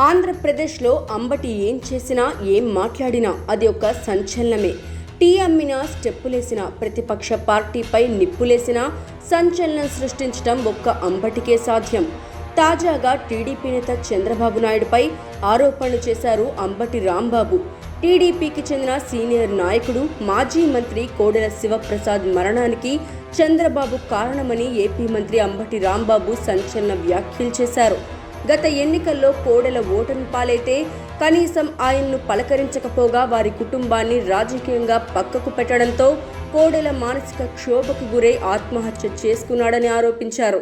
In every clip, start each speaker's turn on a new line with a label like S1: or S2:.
S1: ఆంధ్రప్రదేశ్లో అంబటి ఏం చేసినా ఏం మాట్లాడినా అది ఒక సంచలనమే. టీ అమ్మినా స్టెప్పులేసినా ప్రతిపక్ష పార్టీపై నిప్పులేసినా సంచలనం సృష్టించడం ఒక్క అంబటికే సాధ్యం. తాజాగా టీడీపీ నేత చంద్రబాబు నాయుడుపై ఆరోపణలు చేశారు అంబటి రాంబాబు. టీడీపీకి చెందిన సీనియర్ నాయకుడు మాజీ మంత్రి కోడెల శివప్రసాద్ మరణానికి చంద్రబాబు కారణమని ఏపీ మంత్రి అంబటి రాంబాబు సంచలన వ్యాఖ్యలు చేశారు. గత ఎన్నికల్లో కోడెల ఓటమి పాలైతే కనీసం ఆయన్ను పలకరించకపోగా వారి కుటుంబాన్ని రాజకీయంగా పక్కకు పెట్టడంతో కోడెల మానసిక క్షోభకు గురై ఆత్మహత్య చేసుకున్నాడని ఆరోపించారు.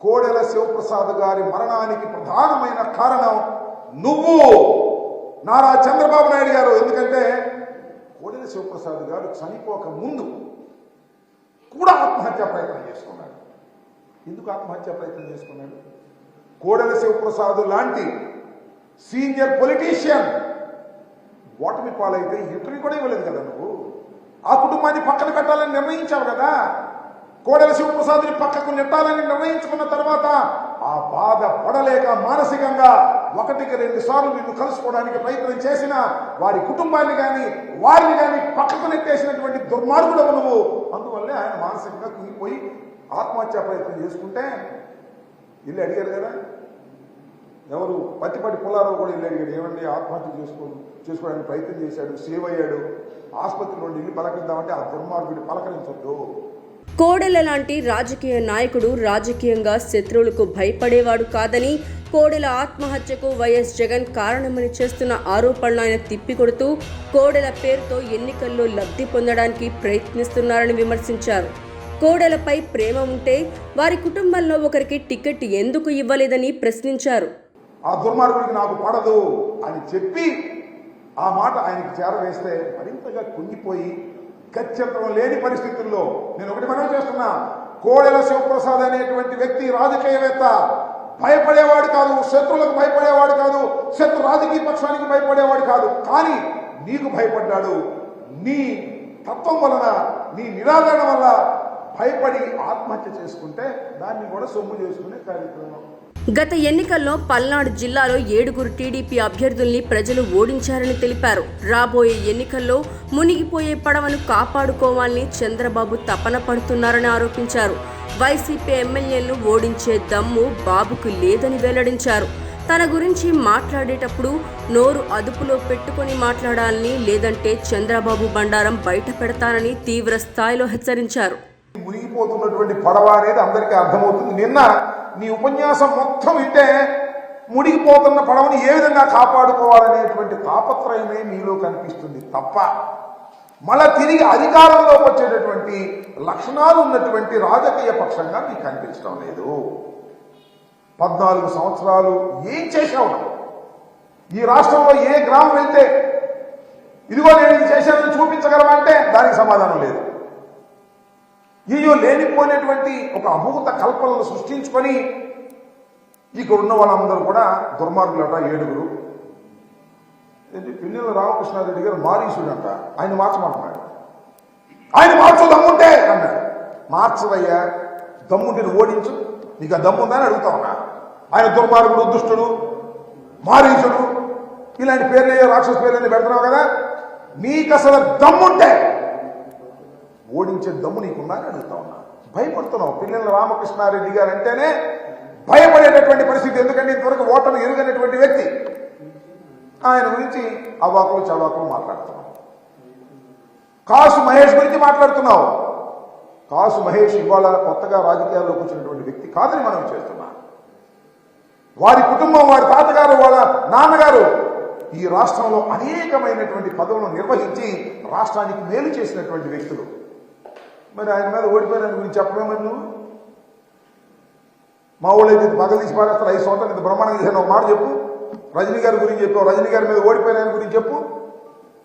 S2: కోడెల శివప్రసాద్ గారి మరణానికి ప్రధానమైన కారణం నువ్వు! నారా చంద్రబాబు నాయుడు గారు. ఎందుకంటే కోడెల శివప్రసాద్ గారు చనిపోక ముందు కూడా ఆత్మహత్య ప్రయత్నం చేసుకున్నాడు. ఎందుకు ఆత్మహత్య ప్రయత్నం చేసుకున్నాడు? కోడెల శివప్రసాద్ లాంటి సీనియర్ పొలిటీషియన్. ఓటమి పాలైతే ఇంటర్వ్యూ కూడా ఇవ్వలేదు కదా నువ్వు? ఆ కుటుంబాన్ని పక్కన పెట్టాలని నిర్ణయించావు కదా? కోడెల శివప్రసాద్ని పక్కకు నెట్టాలని నిర్ణయించుకున్న తర్వాత ఆ బాధ పడలేక మానసికంగా ఒకటికి రెండు సార్లు నిన్ను కలుసుకోవడానికి ప్రయత్నం చేసిన వారి కుటుంబాన్ని కానీ వారిని కానీ పక్కకు నెట్టేసినటువంటి దుర్మార్గుడవు నువ్వు. అందువల్లే ఆయన మానసికంగా కుంగిపోయి ఆత్మహత్య ప్రయత్నం చేసుకుంటే ఇల్లు అడిగారు కదా? ఎవరు? పత్తిపట్టి పుల్లారావు కూడా ఇల్లు అడిగాడు. ఏమండి ఆత్మహత్య చేసుకో చేసుకోవడానికి ప్రయత్నం చేశాడు సేవ్ అయ్యాడు. ఆసుపత్రి నుండి ఇల్లు పలకరిద్దామంటే ఆ దుర్మార్గుడు పలకరించొద్దు.
S1: కోడెల లాంటి రాజకీయ నాయకుడు రాజకీయంగా శత్రువులకు భయపడేవాడు కాదని కోడెల ఆత్మహత్యకు వైఎస్ జగన్ కారణమని చేస్తున్న ఆరోపణలు ఆయన తిప్పికొడుతూ కోడెల పేరుతో ఎన్నికల్లో లబ్ధి పొందడానికి ప్రయత్నిస్తున్నారని విమర్శించారు. కోడెలపై ప్రేమ ఉంటే వారి కుటుంబంలో ఒకరికి టికెట్ ఎందుకు ఇవ్వలేదని ప్రశ్నించారు.
S2: ఆ దుర్మార్గుడికి నాకు పడదు అని చెప్పి ఆ మాట ఆయనకి చేరవేస్తే మరింతగా కుంగిపోయి గత్యంతరం లేని పరిస్థితుల్లో నేను ఒకటి మనం చేస్తున్నా. కోడెల శివప్రసాద్ అనేటువంటి వ్యక్తి రాజకీయవేత్త భయపడేవాడు కాదు శత్రువులకు భయపడేవాడు కాదు శత్రు రాజకీయ పక్షానికి భయపడేవాడు కాదు. కానీ నీకు భయపడ్డాడు. నీ తత్వం వలన నీ నిరాదరణ వల్ల భయపడి ఆత్మహత్య చేసుకుంటే దాన్ని కూడా సొమ్ము చేసుకునే కార్యక్రమం.
S1: గత ఎన్నికల్లో పల్నాడు జిల్లాలో ఏడుగురు టీడీపీ అభ్యర్థుల్ని ప్రజలు ఓడించారని తెలిపారు. రాబోయే ఎన్నికల్లో మునిగిపోయే పడవను కాపాడుకోవాలని చంద్రబాబు తపన పడుతున్నారని ఆరోపించారు. వైసీపీ ఎమ్మెల్యేలను ఓడించే దమ్ము బాబుకు లేదని వెల్లడించారు. తన గురించి మాట్లాడేటప్పుడు నోరు అదుపులో పెట్టుకుని మాట్లాడాలని లేదంటే చంద్రబాబు బండారం బయట పెడతానని తీవ్ర స్థాయిలో హెచ్చరించారు.
S2: మునిగిపోతున్నటువంటి పడవ అనేది అందరికీ అర్థమవుతుంది. నిన్న నీ ఉపన్యాసం మొత్తం వింటే మునిగిపోతున్న పడవని ఏ విధంగా కాపాడుకోవాలనేటువంటి తాపత్రయమే మీలో కనిపిస్తుంది తప్ప మళ్ళా తిరిగి అధికారంలోకి వచ్చేటటువంటి లక్షణాలు ఉన్నటువంటి రాజకీయ పక్షంగా నీకు కనిపించడం లేదు. పద్నాలుగు సంవత్సరాలు ఏం చేశావు? ఈ రాష్ట్రంలో ఏ గ్రామం వెళ్తే? ఇదిగో నేను ఇది చేశానని చూపించగలమంటే దానికి సమాధానం లేదు. ఏయో లేనిపోయినటువంటి ఒక అభూత కల్పనలు సృష్టించుకొని ఇక్కడ ఉన్న వాళ్ళందరూ కూడా దుర్మార్గులట ఏడుగురు. ఏంటి? పిల్లల రామకృష్ణారెడ్డి గారు మారీసుడంట. ఆయన మార్చమంటున్నాడు. ఆయన మార్చు దమ్ముంటే అన్నాడు. మార్చవయ్యా దమ్ముంటే నువ్వు ఓడించు. నీకు ఆ దమ్ముందని అడుగుతా ఉన్నా. ఆయన దుర్మార్గుడు దుష్టుడు మారీసుడు. ఇలాంటి పేర్లు రాక్షస పేర్లు పెడుతున్నావు కదా? నీకు అసలు దమ్ముంటే ఓడించే దమ్ము నీకున్నా అడుగుతా ఉన్నా. భయపడుతున్నావు. పిల్లల రామకృష్ణారెడ్డి గారు అంటేనే భయపడేటటువంటి పరిస్థితి. ఎందుకంటే ఇంతవరకు ఓటమి ఎరుగనటువంటి వ్యక్తి. ఆయన గురించి అవాకులు చవాకులు మాట్లాడుతున్నావు. కాసు మహేష్ గురించి మాట్లాడుతున్నావు. కాసు మహేష్ ఇవాళ కొత్తగా రాజకీయాల్లోకి వచ్చినటువంటి వ్యక్తి కాదని మనం చేస్తున్నాం. వారి కుటుంబం వారి తాతగారు వాళ్ళ నాన్నగారు ఈ రాష్ట్రంలో అనేకమైనటువంటి పదవులను నిర్వహించి రాష్ట్రానికి మేలు చేసినటువంటి వ్యక్తులు. మరి ఆయన మీద ఓడిపోయిన గురించి చెప్పలేమని నువ్వు? మా ఊళ్ళో అయితే పగలు తీసి పారేస్తారు ఐదు సంవత్సరాలు ఇంత బ్రహ్మాండంగా చేసిన ఒక మాట చెప్పు. రజనీ గారి గురించి చెప్పావు రజనీ గారి మీద ఓడిపోయిన గురించి చెప్పు.